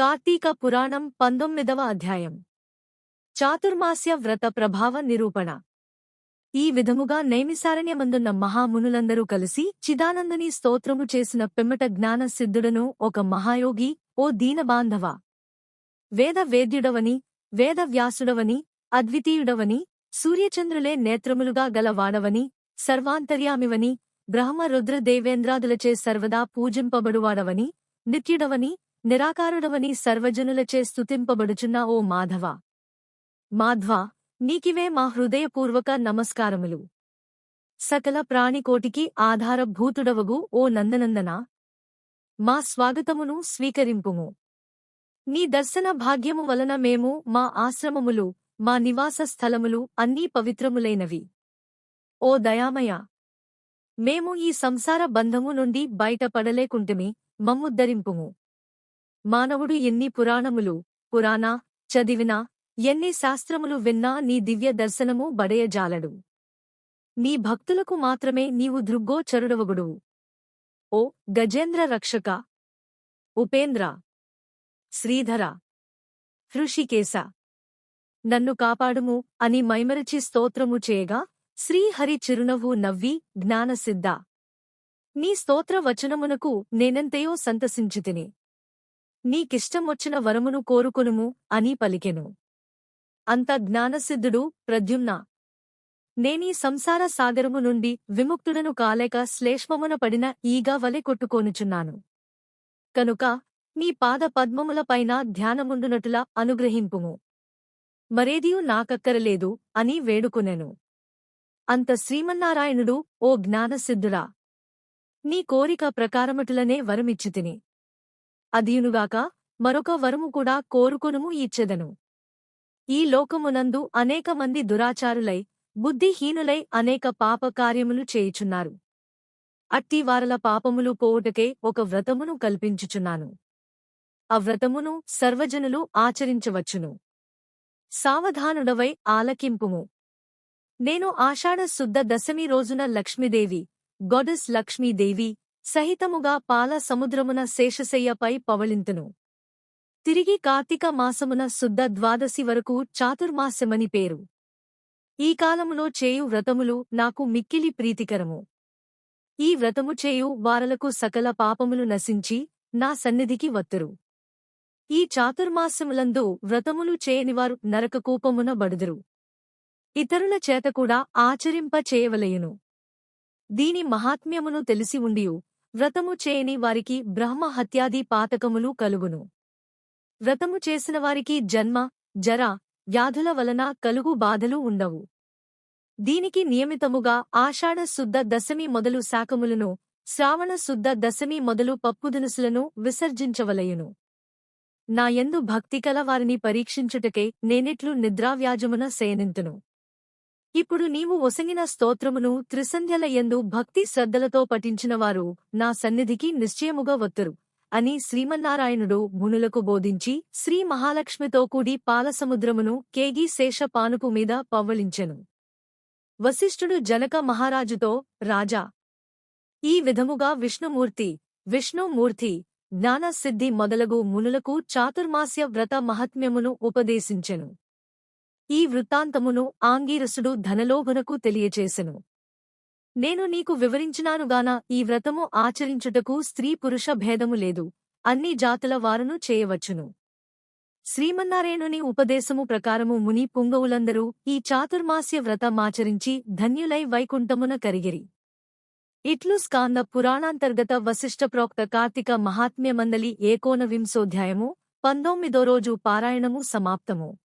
కార్తీక పురాణం పంతొమ్మిదవ అధ్యాయం. చాతుర్మాస్య వ్రత ప్రభావ నిరూపణ. ఈ విధముగా నైమిసారణ్యమందున్న మహామునులందరూ కలిసి చిదానందుని స్తోత్రము చేసిన పిమ్మట జ్ఞాన సిద్ధుడను ఒక మహాయోగి ఓ దీనబాంధవ. వేద వేద్యుడవని వేద వ్యాసుడవని అద్వితీయుడవని సూర్యచంద్రులే నేత్రములుగా గలవాడవని సర్వాంతర్యామివని బ్రహ్మ రుద్ర దేవేంద్రాదులచే సర్వదా పూజింపబడువాడవని నిత్యుడవని నిరాకారుడవని సర్వజనులచే స్తుతింపబడుచున్న ఓ మాధవ. మాధ్వ నీకివే మా హృదయపూర్వక నమస్కారములు. సకల ప్రాణికోటికి ఆధారభూతుడవగు ఓ నందనందన. మా స్వాగతమును స్వీకరింపుము. నీ దర్శన భాగ్యము వలన మేము మా ఆశ్రమములు మా నివాస స్థలములు అన్నీ పవిత్రములైనవి. ఓ దయామయ మేము ఈ సంసార బంధము నుండి బయటపడలేకుంటిమి మమ్ముద్ధరింపుము. మానవుడు ఎన్ని పురాణములు పురాణ చదివినా ఎన్ని శాస్త్రములు విన్నా నీ దివ్య దర్శనము బడయజాలడు. నీ భక్తులకు మాత్రమే నీవు దృగ్గోచరుడవగుడువు ఓ గజేంద్ర రక్షక. ఉపేంద్ర. శ్రీధర. హృషికేశ. నన్ను కాపాడుము అని మైమరచి స్తోత్రము చేయగా శ్రీహరి చిరునవ్వు నవ్వి జ్ఞానసిద్ధ. నీ స్తోత్ర వచనమునకు నేనెంతయో సంతసించితిని. నీకిష్టమొచ్చిన వరమును కోరుకొనుము అని పలికెను. అంత జ్ఞానసిద్ధుడు ప్రద్యుమ్న. నేనీ సంసార సాగరము నుండి విముక్తుడను కాలేక శ్లేష్మమున పడిన ఈగా వలె కొట్టుకోనుచున్నాను. కనుక నీ పాద పద్మములపైన ధ్యానముండునటులా అనుగ్రహింపుము. మరేదియూ నాకక్కరలేదు అని వేడుకునెను. అంత శ్రీమన్నారాయణుడు ఓ జ్ఞానసిద్ధుడా. నీ కోరిక ప్రకారమటులనే వరమిచ్చితిని అధీనుగాక మరొక వరము కూడా కోరుకొనుము ఇచ్చెదను ఈ లోకమునందు అనేక మంది దురాచారులై బుద్ధిహీనులై అనేక పాప కార్యములు చేయుచున్నారు అట్టివారల పాపములు పోవుటకే ఒక వ్రతమును కల్పించుచున్నాను. ఆ వ్రతమును సర్వజనులు ఆచరించవచ్చును. సావధానుడవై ఆలకింపుము. నేను ఆషాఢ శుద్ధ దశమి రోజున లక్ష్మీదేవి గొడెస్ లక్ష్మీదేవి సహితముగా పాల సముద్రమున శేషశయ్యపై పవళింతును. తిరిగి కార్తీక మాసమున శుద్ధ ద్వాదశి వరకు చాతుర్మాస్యమని పేరు. ఈ కాలములో చేయు వ్రతములు నాకు మిక్కిలి ప్రీతికరము. ఈ వ్రతము చేయు వారలకు సకల పాపములు నశించి నా సన్నిధికి వత్తురు. ఈ చాతుర్మాస్యములందు వ్రతములు చేయనివారు నరకకూపమున బడుదురు. ఇతరుల చేత కూడా ఆచరింప చేయవలయును దీని మహాత్మ్యమును తెలిసి ఉండియు వ్రతము చేయని వారికి బ్రహ్మ హత్యాది పాతకములు కలుగును. వ్రతము చేసిన వారికి జన్మ జర వ్యాధుల వలన కలుగు బాధలు ఉండవు. దీనికి నియమితముగా ఆషాఢ శుద్ధ దశమి మొదలు శాకములను శ్రావణ శుద్ధ దశమి మొదలు పప్పుదినుసులను విసర్జించవలయును. నా యందు భక్తికల వారిని పరీక్షించుటకే నేనెట్లు నిద్రావ్యాజమున శయనింతును. ఇప్పుడు నీవు ఒసంగిన స్తోత్రమును త్రిసంధ్యల యందు భక్తి శ్రద్ధలతో పఠించినవారు నా సన్నిధికి నిశ్చయముగా వత్తురు. అని శ్రీమన్నారాయణుడు మునులకు బోధించి శ్రీ మహాలక్ష్మితో కూడి పాలసముద్రమును కేగి శేష పానుపు మీద పవ్వళించెను వశిష్ఠుడు జనక మహారాజుతో రాజా! ఈ విధముగా విష్ణుమూర్తి విష్ణుమూర్తి జ్ఞానసిద్ధి మొదలగు మునులకు చాతుర్మాస్య వ్రత మహాత్మ్యమును ఉపదేశించెను. ఈ వృత్తాంతమును ఆంగీరసుడు ధనలోభునకు తెలియచేసెను. నేను నీకు వివరించినానుగాన ఈ వ్రతము ఆచరించుటకు స్త్రీ పురుష భేదము లేదు. అన్ని జాతుల వారును చేయవచ్చును. శ్రీమన్నారాయణుని ఉపదేశము ప్రకారము ముని పుంగవులందరూ ఈ చాతుర్మాస్య వ్రతమాచరించి ధన్యులై వైకుంఠమున కరిగిరి. ఇట్లు స్కాంద పురాణాంతర్గత వశిష్ఠ ప్రోక్త కార్తీక మహాత్మ్యమందలి ఏకోనవింశోధ్యాయము పంతొమ్మిదో రోజు పారాయణము సమాప్తము.